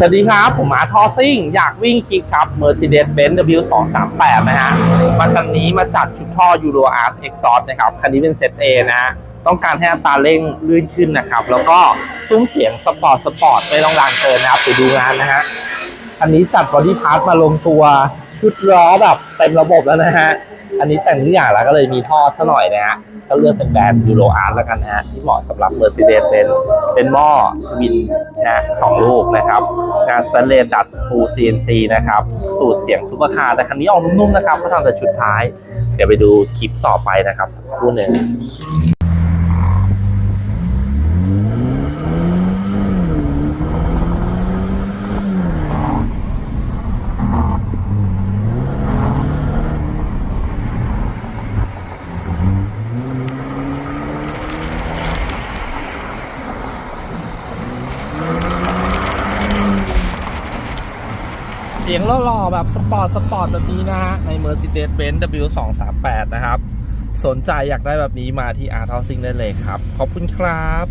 สวัสดีครับ ผมอาทอซิ่ง อยากวิ่งคลิกครับ Mercedes-Benz W238 นะฮะ มาคันนี้มาจัดชุดท่อ Euro Art Exhaust นะครับ คันนี้เป็นเซต A นะฮะ ต้องการให้อัตราเร่งลื่นขึ้นนะครับ แล้วก็ซุ้มเสียงสปอร์ตสปอร์ตไม่ต้องแรงเกินนะครับไปดูงานนะฮะ คันนี้จัดบอดี้พาร์ทมาลงตัว ชุดล้อแบบเต็มระบบแล้วนะฮะ อันนี้แต่งทุกอย่างแล้วก็เลยมีท่อซะหน่อยนะฮะ ก็เลือกเป็นแบรนด์ยูโรอาร์แล้วกันนะฮะ ที่เหมาะสำหรับ Mercedes เป็นเป็นหม้อทวินนะสองลูกนะครับ งานสแตนเลสดัตฟูล CNC นะครับ สูตรเสียงซุปเปอร์คาร์แต่คันนี้ออกนุ่มๆนะครับเขาทำแต่ชุดท้าย เดี๋ยวไปดูคลิปต่อไปนะครับสักครู่หนึ่ง สียงหล่อๆแบบสปอร์ตสปอร์ตแบบนี้นะฮะ ใน Mercedes-Benz W238 นะครับ สนใจอยากได้แบบนี้มาที่ Art Housing ได้เลยครับ ขอบคุณครับ